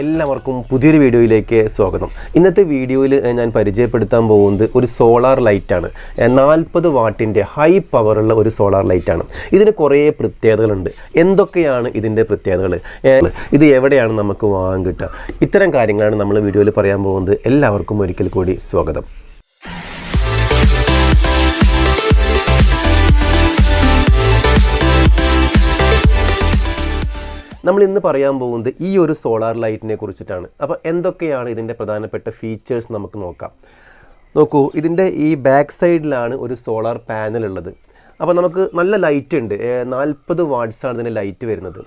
എല്ലാവർക്കും പുതിയൊരു വീഡിയോയിലേക്ക് സ്വാഗതം. ഇന്നത്തെ വീഡിയോയിൽ ഞാൻ പരിചയപ്പെടുത്താൻ പോകുന്നത് ഒരു സോളാർ ലൈറ്റാണ്. നാൽപ്പത് വാട്ടിന്റെ ഹൈ പവറുള്ള ഒരു സോളാർ ലൈറ്റാണ്. ഇതിന് കുറേ പ്രത്യേകതകളുണ്ട്. എന്തൊക്കെയാണ് ഇതിന്റെ പ്രത്യേകതകൾ? ഇത് എവിടെയാണ് നമുക്ക് വാങ്ങാൻ കിട്ടുക? ഇത്തരം കാര്യങ്ങളാണ് നമ്മൾ വീഡിയോയിൽ പറയാൻ പോകുന്നത്. എല്ലാവർക്കും ഒരിക്കൽ കൂടി സ്വാഗതം. നമ്മൾ ഇന്ന് പറയാൻ പോകുന്നത് ഈ ഒരു സോളാർ ലൈറ്റിനെ കുറിച്ചിട്ടാണ്. അപ്പോൾ എന്തൊക്കെയാണ് ഇതിന്റെ പ്രധാനപ്പെട്ട ഫീച്ചേഴ്സ് നമുക്ക് നോക്കാം. നോക്കൂ ഇതിന്റെ ഈ ബാക്ക് സൈഡിലാണ് ഒരു സോളാർ പാനൽ ഉള്ളത്. അപ്പോൾ നമുക്ക് നല്ല ലൈറ്റ് ഉണ്ട്. നാൽപ്പത് വാട്ട്സാണ് ഇതിന്റെ ലൈറ്റ് വരുന്നത്.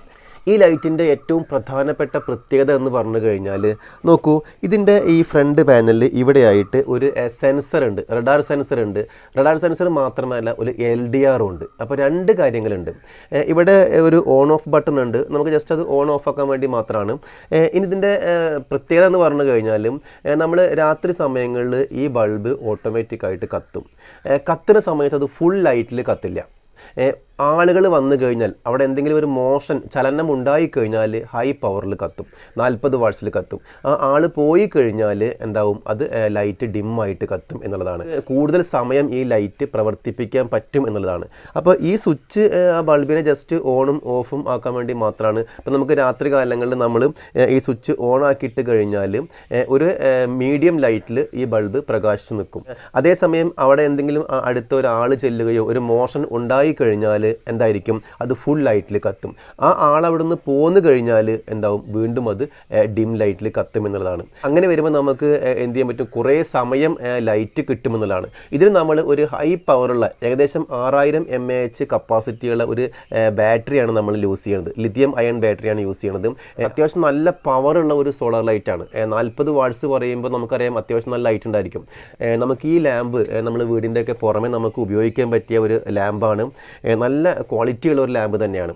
ഈ ലൈറ്റിന്റെ ഏറ്റവും പ്രധാനപ്പെട്ട പ്രത്യേകത എന്ന് പറഞ്ഞു കഴിഞ്ഞാൽ നോക്കൂ ഇതിന്റെ ഈ ഫ്രണ്ട് പാനലിൽ ഇവിടെയായിട്ട് ഒരു സെൻസർ ഉണ്ട് റഡാർ സെൻസർ ഉണ്ട്. റഡാർ സെൻസർ മാത്രമല്ല ഒരു എൽ ഡി ആറും ഉണ്ട്. അപ്പോൾ രണ്ട് കാര്യങ്ങളുണ്ട്. ഇവിടെ ഒരു ഓൺ ഓഫ് ബട്ടൺ ഉണ്ട്. നമുക്ക് ജസ്റ്റ് അത് ഓൺ ഓഫ് ആക്കാൻ വേണ്ടി മാത്രമാണ്. ഇനി ഇതിന്റെ പ്രത്യേകത എന്ന് പറഞ്ഞു കഴിഞ്ഞാലും നമ്മൾ രാത്രി സമയങ്ങളിൽ ഈ ബൾബ് ഓട്ടോമാറ്റിക്കായിട്ട് കത്തും. കത്തുന്ന സമയത്ത് അത് ഫുൾ ലൈറ്റിൽ കത്തില്ല. ആളുകൾ വന്നു കഴിഞ്ഞാൽ അവിടെ എന്തെങ്കിലും ഒരു മോഷൻ ചലനം ഉണ്ടായി കഴിഞ്ഞാൽ ഹൈ പവറിൽ കത്തും. നാൽപ്പത് വാട്സിൽ കത്തും. ആ ആൾ പോയി കഴിഞ്ഞാൽ എന്താവും? അത് ലൈറ്റ് ഡിമ്മായിട്ട് കത്തും എന്നുള്ളതാണ്. കൂടുതൽ സമയം ഈ ലൈറ്റ് പ്രവർത്തിപ്പിക്കാൻ പറ്റും എന്നുള്ളതാണ്. അപ്പോൾ ഈ സ്വിച്ച് ആ ബൾബിനെ ജസ്റ്റ് ഓണും ഓഫും ആക്കാൻ വേണ്ടി മാത്രമാണ് ഇപ്പം നമുക്ക് രാത്രി കാലങ്ങളിൽ നമ്മൾ ഈ സ്വിച്ച് ഓൺ ആക്കിയിട്ട് കഴിഞ്ഞാൽ ഒരു മീഡിയം ലൈറ്റിൽ ഈ ബൾബ് പ്രകാശിച്ച് നിൽക്കും. അതേസമയം അവിടെ എന്തെങ്കിലും അടുത്ത ഒരാൾ ചെല്ലുകയോ ഒരു മോഷൻ ഉണ്ടായി കഴിഞ്ഞാൽ എന്തായിരിക്കും? അത് ഫുൾ ലൈറ്റിൽ കത്തും. ആ ആൾ അവിടെ നിന്ന് പോന്നു കഴിഞ്ഞാൽ എന്താവും? വീണ്ടും അത് ഡിം ലൈറ്റിൽ കത്തും എന്നുള്ളതാണ്. അങ്ങനെ വരുമ്പോൾ നമുക്ക് എന്ത് ചെയ്യാൻ പറ്റും? കുറേ സമയം ലൈറ്റ് കിട്ടുമെന്നുള്ളതാണ്. ഇതിന് നമ്മൾ ഒരു ഹൈ പവറുള്ള ഏകദേശം ആറായിരം എം എ എച്ച് കപ്പാസിറ്റിയുള്ള ഒരു ബാറ്ററിയാണ് നമ്മൾ യൂസ് ചെയ്യുന്നത്. ലിഥിയം അയൺ ബാറ്ററിയാണ് യൂസ് ചെയ്യുന്നത്. അത്യാവശ്യം നല്ല പവറുള്ള ഒരു സോളാർ ലൈറ്റാണ് നാൽപ്പത് വാട്ട്സ് പറയുമ്പോൾ നമുക്കറിയാം അത്യാവശ്യം നല്ല ലൈറ്റ് ഉണ്ടായിരിക്കും. നമുക്ക് ഈ ലാമ്പ് നമ്മൾ വീടിന്റെയൊക്കെ പുറമെ നമുക്ക് ഉപയോഗിക്കാൻ പറ്റിയ ഒരു ലാമ്പാണ് ഏഹ്, നല്ല ക്വാളിറ്റിയുള്ള ഒരു ലാമ്പ് തന്നെയാണ്.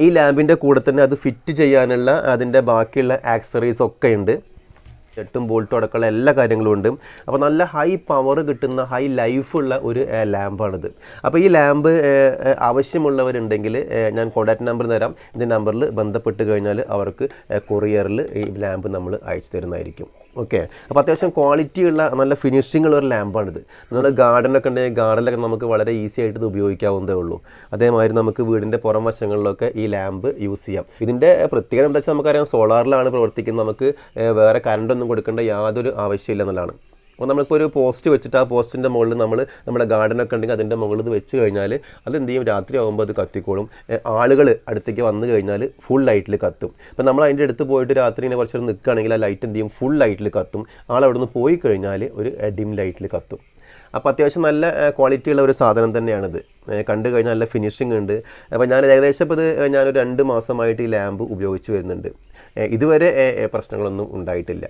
ഈ ലാമ്പിന്റെ കൂടെ തന്നെ അത് ഫിറ്റ് ചെയ്യാനുള്ള അതിന്റെ ബാക്കിയുള്ള ആക്സറീസ് ഒക്കെ ഉണ്ട്. എട്ടും ബോൾട്ടും അടക്കമുള്ള എല്ലാ കാര്യങ്ങളും ഉണ്ട്. അപ്പോൾ നല്ല ഹൈ പവർ കിട്ടുന്ന ഹൈ ലൈഫുള്ള ഒരു ലാമ്പാണിത് അപ്പോൾ ഈ ലാമ്പ് ആവശ്യമുള്ളവരുണ്ടെങ്കിൽ ഞാൻ കോൺടാക്ട് നമ്പർ തരാം. ഇതിന്റെ നമ്പറിൽ ബന്ധപ്പെട്ട് കഴിഞ്ഞാൽ അവർക്ക് കൊറിയറിൽ ഈ ലാമ്പ് നമ്മൾ അയച്ചു തരുന്നതായിരിക്കും. ഓക്കെ? അപ്പോൾ അത്യാവശ്യം ക്വാളിറ്റിയുള്ള നല്ല ഫിനിഷിംഗ് ഉള്ള ഒരു ലാമ്പാണിത് നമ്മുടെ ഗാർഡനൊക്കെ ഉണ്ടെങ്കിൽ ഗാർഡനിലൊക്കെ നമുക്ക് വളരെ ഈസി ആയിട്ട് ഇത് ഉപയോഗിക്കാവുന്നതേ ഉള്ളൂ. അതേമാതിരി നമുക്ക് വീടിന്റെ പുറം വശങ്ങളിലൊക്കെ ഈ ലാമ്പ് യൂസ് ചെയ്യാം. ഇതിന്റെ പ്രത്യേകത എന്താ വെച്ചാൽ നമുക്കറിയാം സോളാറിലാണ് പ്രവർത്തിക്കുന്നത്. നമുക്ക് വേറെ കറണ്ട് ഒന്നും കൊടുക്കേണ്ട യാതൊരു ആവശ്യമില്ല എന്നുള്ളതാണ്. അപ്പോൾ നമ്മളിപ്പോൾ ഒരു പോസ്റ്റ് വെച്ചിട്ട് ആ പോസ്റ്റിന്റെ മുകളിൽ നമ്മൾ നമ്മുടെ ഗാർഡനൊക്കെ ഉണ്ടെങ്കിൽ അതിന്റെ മുകളിൽ ഇത് വെച്ച് കഴിഞ്ഞാൽ അത് എന്ത് ചെയ്യും? രാത്രി ആകുമ്പോൾ അത് കത്തിക്കോളും. ആളുകൾ അടുത്തേക്ക് വന്നു കഴിഞ്ഞാൽ ഫുൾ ലൈറ്റിൽ കത്തും. അപ്പോൾ നമ്മൾ അതിന്റെ അടുത്ത് പോയിട്ട് രാത്രി ഇങ്ങനെ കുറച്ചൊരു നിൽക്കുകയാണെങ്കിൽ ആ ലൈറ്റ് എന്ത് ചെയ്യും? ഫുൾ ലൈറ്റിൽ കത്തും. ആൾ അവിടെ നിന്ന് പോയി കഴിഞ്ഞാൽ ഒരു ഡിം ലൈറ്റിൽ കത്തും. അപ്പോൾ അത്യാവശ്യം നല്ല ക്വാളിറ്റി ഉള്ള ഒരു സാധനം തന്നെയാണിത്. കണ്ടു കഴിഞ്ഞാൽ നല്ല ഫിനിഷിംഗ് ഉണ്ട്. അപ്പോൾ ഞാൻ ഏകദേശം ഇപ്പോൾ ഇത് ഞാനൊരു രണ്ട് മാസമായിട്ട് ഈ ലാമ്പ് ഉപയോഗിച്ച് വരുന്നുണ്ട്. ഇതുവരെ പ്രശ്നങ്ങളൊന്നും ഉണ്ടായിട്ടില്ല.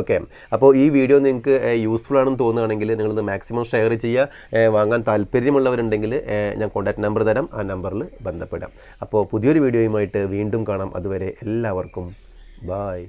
ഓക്കെ അപ്പോൾ ഈ വീഡിയോ നിങ്ങൾക്ക് യൂസ്ഫുൾ ആണെന്ന് തോന്നുകയാണെങ്കിൽ നിങ്ങളിത് മാക്സിമം ഷെയർ ചെയ്യുക. വാങ്ങാൻ താല്പര്യമുള്ളവരുണ്ടെങ്കിൽ ഞാൻ കോൺടാക്ട് നമ്പർ തരാം. ആ നമ്പറിൽ ബന്ധപ്പെടാം. അപ്പോൾ പുതിയൊരു വീഡിയോയുമായിട്ട് വീണ്ടും കാണാം. അതുവരെ എല്ലാവർക്കും ബായ്